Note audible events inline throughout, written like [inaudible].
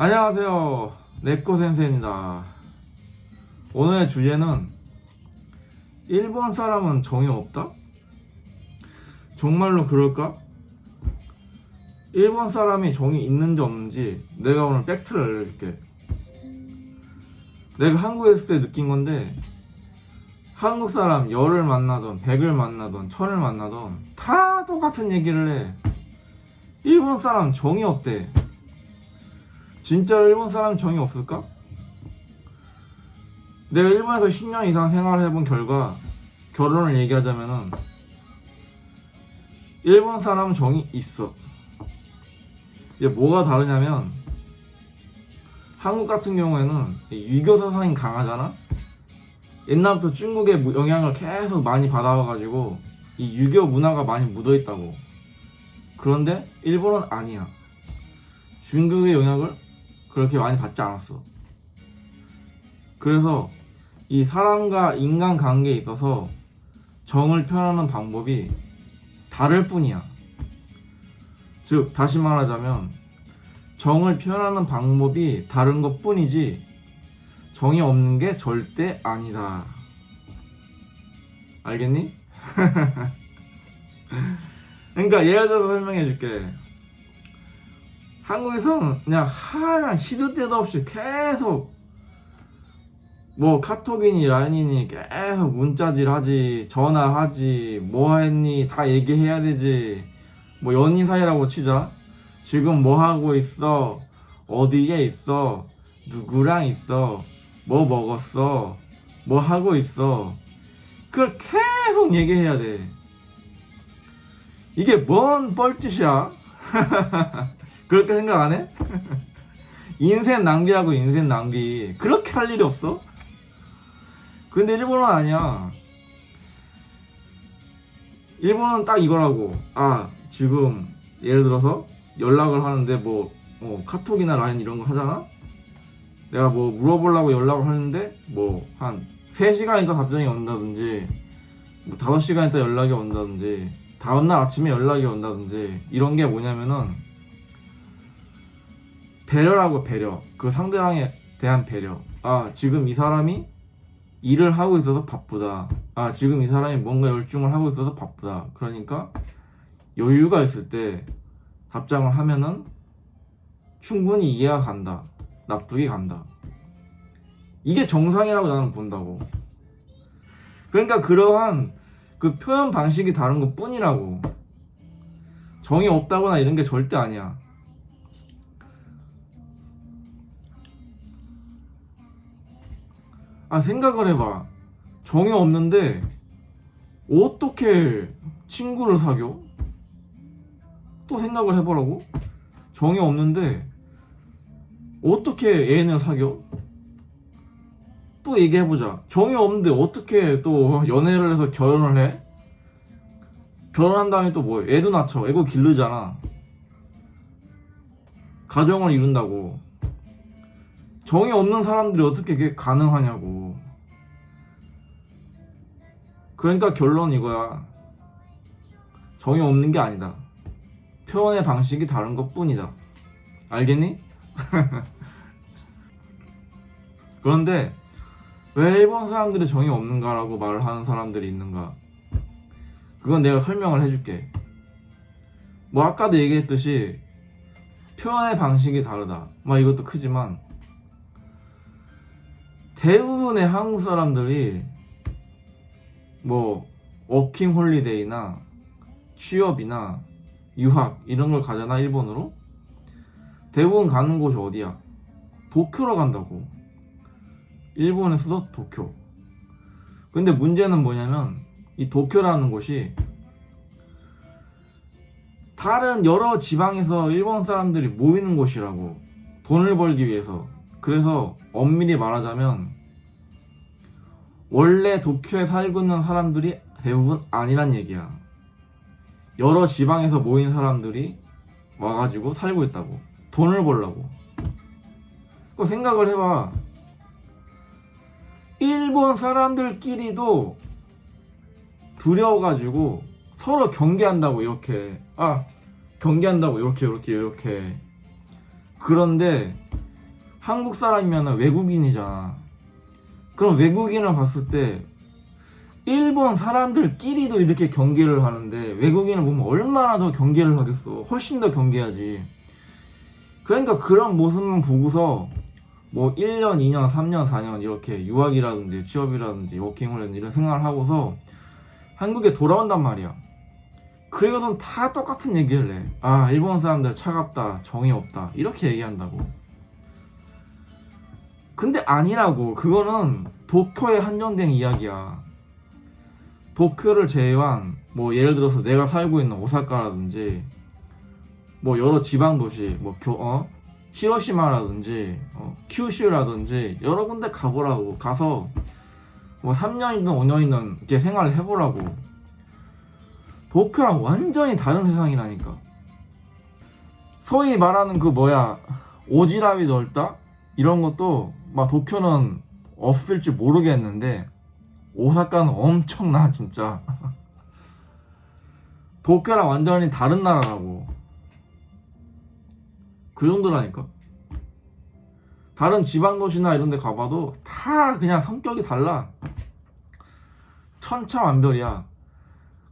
안녕하세요. 네코 센세입니다. 오늘의 주제는 일본 사람은 정이 없다? 정말로 그럴까? 일본 사람이 정이 있는지 없는지 내가 오늘 팩트를 알려줄게. 내가 한국에 있을 때 느낀 건데 한국 사람 열을 만나던 백을 만나던 천을 만나던 다 똑같은 얘기를 해. 일본 사람 정이 없대. 진짜로 일본 사람 정이 없을까? 내가 일본에서 10년 이상 생활을 해본 결과 결혼을 얘기하자면은 일본 사람 정이 있어. 이게 뭐가 다르냐면 한국 같은 경우에는 이 유교 사상이 강하잖아. 옛날부터 중국의 무- 영향을 계속 많이 받아와가지고 이 유교 문화가 많이 묻어있다고. 그런데 일본은 아니야. 중국의 영향을 그렇게 많이 받지 않았어. 그래서 이 사람과 인간 관계에 있어서 정을 표현하는 방법이 다를 뿐이야. 즉, 다시 말하자면, 정을 표현하는 방법이 다른 것 뿐이지, 정이 없는 게 절대 아니다. 알겠니? [laughs] 그러니까 예를 들어서 설명해 줄게. 한국에서는 그냥 하얀 시도 때도 없이 계속 뭐 카톡이니 라인이니 계속 문자질 하지 전화하지 뭐 했니 다 얘기해야 되지. 뭐 연인 사이라고 치자. 지금 뭐 하고 있어? 어디에 있어? 누구랑 있어? 뭐 먹었어? 뭐 하고 있어? 그걸 계속 얘기해야 돼. 이게 뭔 뻘짓이야 [laughs] 그렇게 생각 안 해? [laughs] 인생 낭비라고 인생 낭비 그렇게 할 일이 없어? 근데 일본은 아니야 일본은 딱 이거라고 아 지금 예를 들어서 연락을 하는데 뭐 어, 카톡이나 라인 이런 거 하잖아 내가 뭐 물어보려고 연락을 하는데 뭐 한 3시간 있다 답장이 온다든지 뭐 5시간 있다 연락이 온다든지 다음날 아침에 연락이 온다든지 이런 게 뭐냐면은 배려라고 배려. 그 상대방에 대한 배려. 아 지금 이 사람이 일을 하고 있어서 바쁘다. 아 지금 이 사람이 뭔가 열중을 하고 있어서 바쁘다. 그러니까 여유가 있을 때 답장을 하면은 충분히 이해가 간다. 납득이 간다. 이게 정상이라고 나는 본다고. 그러니까 그러한 그 표현 방식이 다른 것 뿐이라고. 정이 없다거나 이런 게 절대 아니야 아 생각을 해봐 정이 없는데 어떻게 친구를 사겨? 또 생각을 해보라고 정이 없는데 어떻게 애인을 사겨? 또 얘기해보자 정이 없는데 어떻게 또 연애를 해서 결혼을 해? 결혼한 다음에 또 뭐해? 애도 낳죠 애고 기르잖아 가정을 이룬다고 정이 없는 사람들이 어떻게 그게 가능하냐고. 그러니까 결론 이거야. 정이 없는 게 아니다. 표현의 방식이 다른 것 뿐이다. 알겠니? [laughs] 그런데 왜 일본 사람들이 정이 없는가라고 말을 하는 사람들이 있는가? 그건 내가 설명을 해줄게. 뭐 아까도 얘기했듯이 표현의 방식이 다르다. 막 이것도 크지만 대부분의 한국 사람들이 뭐 워킹 홀리데이나 취업이나 유학 이런 걸 가잖아 일본으로. 대부분 가는 곳이 어디야? 도쿄로 간다고. 일본의 수도 도쿄. 근데 문제는 뭐냐면 이 도쿄라는 곳이 다른 여러 지방에서 일본 사람들이 모이는 곳이라고 돈을 벌기 위해서. 그래서 엄밀히 말하자면 원래 도쿄에 살고 있는 사람들이 대부분 아니란 얘기야. 여러 지방에서 모인 사람들이 와가지고 살고 있다고. 돈을 벌라고. 그 생각을 해봐. 일본 사람들끼리도 두려워가지고 서로 경계한다고 이렇게 아 경계한다고 이렇게 이렇게 이렇게 그런데 한국 사람이면 외국인이잖아. 그럼 외국인을 봤을 때 일본 사람들끼리도 이렇게 경계를 하는데 외국인을 보면 얼마나 더 경계를 하겠어. 훨씬 더 경계하지. 그러니까 그런 모습만 보고서 뭐 1년, 2년, 3년, 4년 이렇게 유학이라든지 취업이라든지 워킹홀리데이 이런 생활을 하고서 한국에 돌아온단 말이야. 그리고선 다 똑같은 얘기를 해. 아, 일본 사람들 차갑다, 정이 없다. 이렇게 얘기한다고. 근데 아니라고. 그거는 도쿄에 한정된 이야기야. 도쿄를 제외한, 뭐, 예를 들어서 내가 살고 있는 오사카라든지, 뭐, 여러 지방 도시, 뭐, 교, 어? 히로시마라든지, 어, 큐슈라든지, 여러 군데 가보라고. 가서, 뭐, 3년이든 5년이든 이렇게 생활을 해보라고. 도쿄랑 완전히 다른 세상이라니까. 소위 말하는 그 뭐야 오지랖이 넓다 이런 것도 막 도쿄는 없을지 모르겠는데 오사카는 엄청나 진짜. [laughs] 도쿄랑 완전히 다른 나라라고. 그 정도라니까. 다른 지방 도시나 이런 데 가봐도 다 그냥 성격이 달라. 천차만별이야.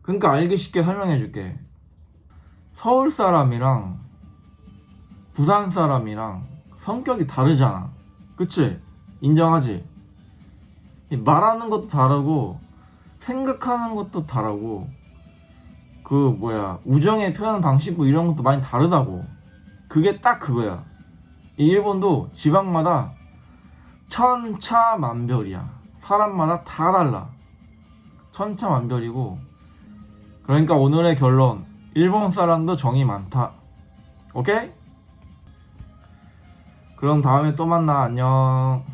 그러니까 알기 쉽게 설명해 줄게. 서울 사람이랑 부산 사람이랑 성격이 다르잖아. 그치? 인정하지? 이 말하는 것도 다르고, 생각하는 것도 다르고, 그, 뭐야, 우정의 표현 방식도 이런 것도 많이 다르다고. 그게 딱 그거야. 이 일본도 지방마다 천차만별이야. 사람마다 다 달라. 천차만별이고, 그러니까 오늘의 결론 일본 사람도 정이 많다 오케이? 그럼 다음에 또 만나. 안녕